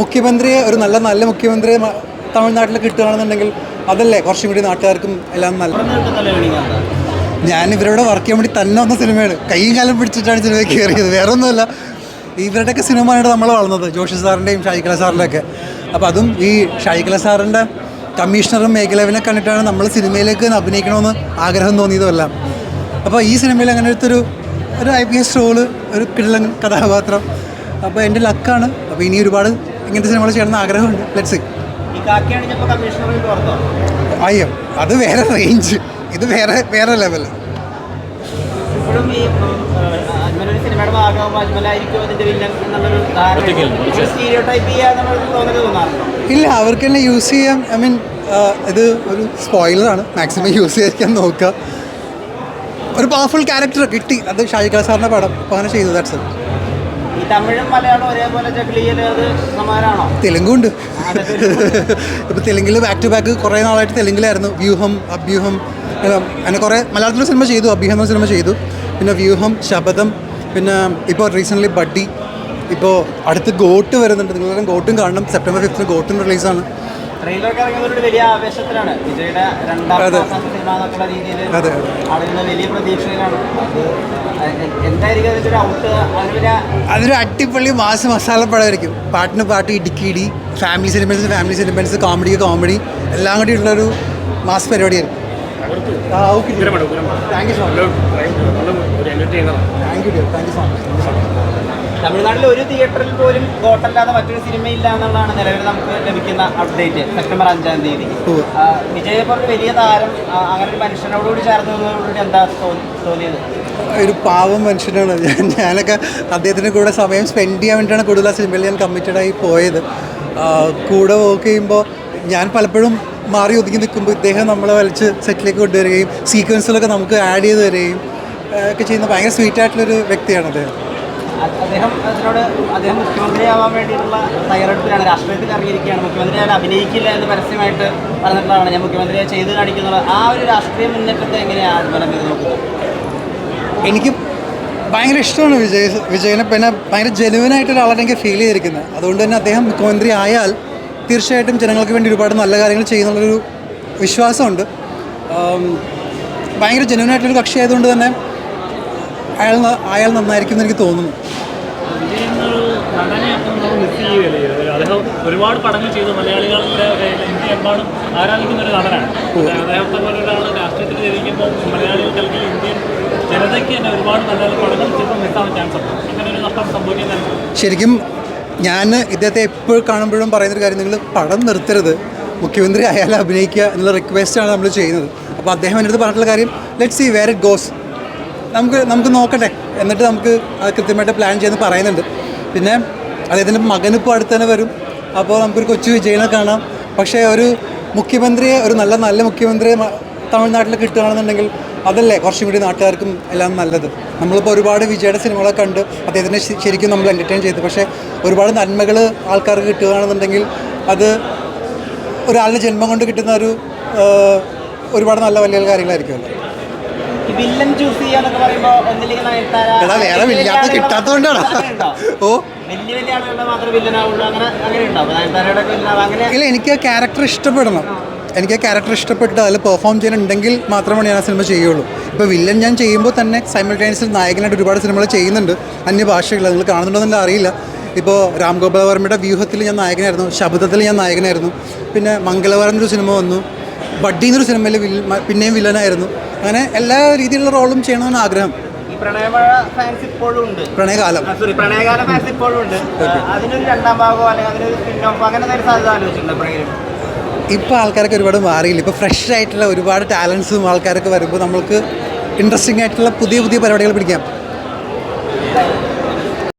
മുഖ്യമന്ത്രിയെ ഒരു നല്ല നല്ല മുഖ്യമന്ത്രിയെ തമിഴ്നാട്ടിൽ കിട്ടുകയാണെന്നുണ്ടെങ്കിൽ അതല്ലേ കുറച്ചും കൂടി നാട്ടുകാർക്കും എല്ലാം നല്ല ഞാൻ ഇവരോട് വർക്ക് ചെയ്യാൻ വേണ്ടി തന്നെ വന്ന സിനിമയാണ്. കൈയും കാലം പിടിച്ചിട്ടാണ് സിനിമയിൽ കയറിയത് വേറെ ഒന്നുമല്ല ഇവരുടെയൊക്കെ സിനിമ കണ്ടിട്ട് നമ്മൾ വളർന്നത്. ജോഷി സാറിന്റെയും ഷായിക്കല സാറിന്റെ ഒക്കെ അപ്പോൾ അതും ഈ ഷായിക്കല സാറിന്റെ കമ്മീഷണറും മേഖലവിനെ കണ്ടിട്ടാണ് നമ്മൾ സിനിമയിലേക്ക് അഭിനയിക്കണമെന്ന് ആഗ്രഹം തോന്നിയതുമെല്ലാം. അപ്പോൾ ഈ സിനിമയിൽ അങ്ങനത്തെ ഒരു ഒരു ഐ പി എസ് റോൾ ഒരു കിടലൻ കഥാപാത്രം. അപ്പോൾ എന്റെ ലക്കാണ് അപ്പോൾ ഇനി ഒരുപാട് ഇങ്ങനത്തെ സിനിമകൾ ചെയ്യണമെന്ന് ആഗ്രഹമുണ്ട്. ലെറ്റ്സ് അയ്യോ അത് വേറെ റേഞ്ച് ഇത് വേറെ വേറെ ലെവൽ ഇല്ല അവർക്ക് തന്നെ യൂസ് ചെയ്യാം. ഐ മീൻ ഇത് ഒരു സ്പോയിലറാണ് മാക്സിമം യൂസ് ചെയ്യാൻ നോക്കുക. ഒരു പവർഫുൾ ക്യാരക്ടർ കിട്ടി. അത് ഷാജിക്കാസാറിന്റെ പടം. അപ്പോൾ അങ്ങനെ ചെയ്തു ദാറ്റ്സ് ഈ തമിഴും മലയാളം ഒരേപോലെ സമാനാണോ? തെലുങ്കും ഇപ്പോൾ തെലുങ്കിൽ ബാക്ക് ടു ബാക്ക് കുറേ നാളായിട്ട് തെലുങ്കിലായിരുന്നു. വ്യൂഹം അഭ്യൂഹം അങ്ങനെ കുറേ മലയാളത്തിലെ സിനിമ ചെയ്തു അഭ്യൂഹം എന്ന സിനിമ ചെയ്തു. പിന്നെ വ്യൂഹം ശബദം പിന്നെ ഇപ്പോൾ റീസെന്റ്ലി ബഡ്ഡി ഇപ്പോൾ അടുത്ത് ഗോട്ട് വരുന്നുണ്ട്. നിങ്ങളെല്ലാം ഗോട്ടും കാണണം. സെപ്റ്റംബർ ഫിഫ്ത്തിന് ഗോട്ടും റിലീസാണ് ട്രെയിലറൊക്കെ ഇറങ്ങിയതൊരു വലിയ ആവേശത്തിലാണ്. വിജയുടെ രണ്ടാം സിനിമ എന്നുള്ള രീതിയിൽ. വലിയ പ്രതീക്ഷയിലാണ്. അത് എന്തായിരിക്കും അതിന്റെ ഒരു ഔട്ട് ഒരു അതൊരു അടിപൊളി മാസ് മസാല പടമായിരിക്കും. പാട്ടിന് പാട്ട് ഇടുക്കി ഇടി family cinemas family cinemas comedy comedy എല്ലാം കൂടി ഉള്ളൊരു മാസ് പരിപാടിയായിരുന്നു ആ okay. Thank you so much thank you thank you so much തമിഴ്നാട്ടിൽ ഒരു തിയേറ്ററിൽ പോലും ഗോട്ടല്ലാതെ മറ്റൊരു സിനിമ ഇല്ല എന്നുള്ളതാണ് നിലവിൽ നമുക്ക് ലഭിക്കുന്ന അപ്ഡേറ്റ് സെപ്റ്റംബർ അഞ്ചാം തീയതി. വിജയെ പോലെ വലിയ താരം അങ്ങനെ ഒരു മനുഷ്യനോടുകൂടി ചേർന്നതോടുകൂടി എന്താ തോന്നി- തോന്നിയത്? ഒരു പാവം മനുഷ്യനാണ്. ഞാൻ ഞാനൊക്കെ അദ്ദേഹത്തിന്റെ കൂടെ സമയം സ്പെൻഡ് ചെയ്യാൻ വേണ്ടിയിട്ടാണ് കൂടുതൽ ആ സിനിമയിൽ ഞാൻ കമ്മിറ്റഡായി പോയത്. കൂടെ വർക്ക് ചെയ്യുമ്പോൾ ഞാൻ പലപ്പോഴും മാറി ഒതുങ്ങി നിൽക്കുമ്പോൾ ഇദ്ദേഹം നമ്മളെ വലിച്ച് സെറ്റിലേക്ക് കൊണ്ടുവരികയും സീക്വൻസിലൊക്കെ നമുക്ക് ആഡ് ചെയ്ത് തരികയും ഒക്കെ ചെയ്യുന്ന ഭയങ്കര സ്വീറ്റ് ആയിട്ടുള്ളൊരു വ്യക്തിയാണ് അദ്ദേഹം. അദ്ദേഹം അതിനോട് അദ്ദേഹം മുഖ്യമന്ത്രിയാവാൻ വേണ്ടിയിട്ടുള്ള തയ്യാറെടുപ്പിലാണ്. രാഷ്ട്രീയത്തിൽ ഇറങ്ങിയിരിക്കുകയാണ്. മുഖ്യമന്ത്രിയാവാൻ അഭിനയിക്കില്ല എന്ന് പരസ്യമായിട്ട് പറഞ്ഞിട്ടുള്ളതാണ്. ഞാൻ മുഖ്യമന്ത്രിയെ ചെയ്ത് കാണിക്കുന്നത് ആ ഒരു രാഷ്ട്രീയ മുന്നേറ്റത്തെ എങ്ങനെയാണ് നോക്കുന്നത്? എനിക്ക് ഭയങ്കര ഇഷ്ടമാണ് വിജയ് വിജയനെ. പിന്നെ ഭയങ്കര ജെനുവനായിട്ട് ഒരാളാണ് എനിക്ക് ഫീൽ ചെയ്തിരിക്കുന്നത്. അതുകൊണ്ട് തന്നെ അദ്ദേഹം മുഖ്യമന്ത്രി ആയാൽ തീർച്ചയായിട്ടും ജനങ്ങൾക്ക് വേണ്ടി ഒരുപാട് നല്ല കാര്യങ്ങൾ ചെയ്യുന്നുള്ളൊരു വിശ്വാസമുണ്ട്. ഭയങ്കര ജനുവനായിട്ടൊരു കക്ഷി ആയതുകൊണ്ട് തന്നെ അയാൾ അയാൾ നന്നായിരിക്കും എന്ന് എനിക്ക് തോന്നുന്നു. അദ്ദേഹം ഒരുപാട് പടങ്ങൾ ചെയ്തു. മലയാളികളുടെ ഇന്ത്യ എമ്പാടും ആരാധിക്കുന്ന ഒരു നടനാണ് അദ്ദേഹത്തെ പോലെ ഒരാൾ രാഷ്ട്രീയത്തിൽ ജനിക്കുമ്പോൾ മലയാളികൾക്ക് അല്ലെങ്കിൽ ഇന്ത്യൻ ജനതയ്ക്ക് തന്നെ ഒരുപാട് നല്ല പടങ്ങൾ ചാൻസ് ഉണ്ട്. അങ്ങനെ ഒരു നഷ്ടം സംഭവിക്കാൻ ശരിക്കും ഞാൻ ഇദ്ദേഹത്തെ എപ്പോഴും കാണുമ്പോഴും പറയുന്നൊരു കാര്യം നിങ്ങൾ പടം നിർത്തരുത്. മുഖ്യമന്ത്രി ആയാലും അഭിനയിക്കുക എന്നുള്ള റിക്വസ്റ്റാണ് നമ്മൾ ചെയ്യുന്നത്. അപ്പോൾ അദ്ദേഹം എന്റെ അടുത്ത് പറഞ്ഞിട്ടുള്ള കാര്യം let see where it goes നമുക്ക് നമുക്ക് നോക്കട്ടെ. എന്നിട്ട് നമുക്ക് അത് കൃത്യമായിട്ട് പ്ലാൻ ചെയ്യുന്ന പറയുന്നുണ്ട്. പിന്നെ അദ്ദേഹത്തിന്റെ മകനിപ്പോൾ അടുത്ത് തന്നെ വരും. അപ്പോൾ നമുക്കൊരു കൊച്ചു വിജയനെ കാണാം. പക്ഷേ ഒരു മുഖ്യമന്ത്രിയെ ഒരു നല്ല നല്ല മുഖ്യമന്ത്രിയെ തമിഴ്നാട്ടിൽ കിട്ടുകയാണെന്നുണ്ടെങ്കിൽ അതല്ലേ കുറച്ചും കൂടി നാട്ടുകാർക്കും എല്ലാം നല്ലത്. നമ്മളിപ്പോൾ ഒരുപാട് വിജയുടെ സിനിമകളൊക്കെ കണ്ട് അദ്ദേഹത്തിനെ ശരിക്കും നമ്മൾ എന്റർടൈൻ ചെയ്തു. പക്ഷേ ഒരുപാട് നന്മകൾ ആൾക്കാർക്ക് കിട്ടുകയാണെന്നുണ്ടെങ്കിൽ അത് ഒരാളുടെ ജന്മം കൊണ്ട് കിട്ടുന്ന ഒരു ഒരുപാട് നല്ല വലിയ കാര്യങ്ങളായിരിക്കുമല്ലോ. എടാ വേറെ? ഓ. ഇല്ല എനിക്ക് ആ ക്യാരക്ടർ ഇഷ്ടപ്പെടണം. എനിക്ക് ആ ക്യാരക്ടർ ഇഷ്ടപ്പെട്ട് അതിൽ പെർഫോം ചെയ്യാനുണ്ടെങ്കിൽ മാത്രമാണ് ഞാൻ ആ സിനിമ ചെയ്യുള്ളൂ. ഇപ്പോൾ വില്ലൻ ഞാൻ ചെയ്യുമ്പോൾ തന്നെ സൈമിൾട്ടേനിയസിൽ നായകനായിട്ട് ഒരുപാട് സിനിമകൾ ചെയ്യുന്നുണ്ട്. അന്യഭാഷകൾ നിങ്ങൾ കാണുന്നുണ്ടോ കാണുന്നുണ്ടോയെന്ന് അറിയില്ല. ഇപ്പോൾ രാം ഗോപാൽ വർമ്മയുടെ വ്യൂഹത്തിൽ ഞാൻ നായകനായിരുന്നു. ശബ്ദത്തിൽ ഞാൻ നായകനായിരുന്നു. പിന്നെ മംഗളവാരം എന്നൊരു സിനിമ വന്നു. ബഡ്ഡി എന്നൊരു സിനിമയിൽ വില്ല പിന്നെയും വില്ലനായിരുന്നു അങ്ങനെ എല്ലാ രീതിയിലുള്ള റോളും ചെയ്യണമെന്ന് ആഗ്രഹം. പ്രണയമഴ ഫാൻസ് ഇപ്പോഴും ഉണ്ട്. പ്രണയകാലം. സോറി പ്രണയകാല ഫാൻസ് ഇപ്പോഴും ഉണ്ട്. അതിനൊരു രണ്ടാം ഭാഗമോ അല്ലെങ്കിൽ അതിനൊരു സ്പിൻ അങ്ങനെ സാധ്യത ആലോചിച്ചിട്ടുണ്ടോ എപ്പോഴെങ്കിലും ഇപ്പോൾ ആൾക്കാരൊക്കെ ഒരുപാട് മാറിയില്ല? ഇപ്പോൾ ഫ്രഷ് ആയിട്ടുള്ള ഒരുപാട് ടാലൻസും ആൾക്കാരൊക്കെ വരുമ്പോൾ നമ്മൾക്ക് ഇൻട്രസ്റ്റിംഗ് ആയിട്ടുള്ള പുതിയ പുതിയ പരിപാടികൾ പിടിക്കാം.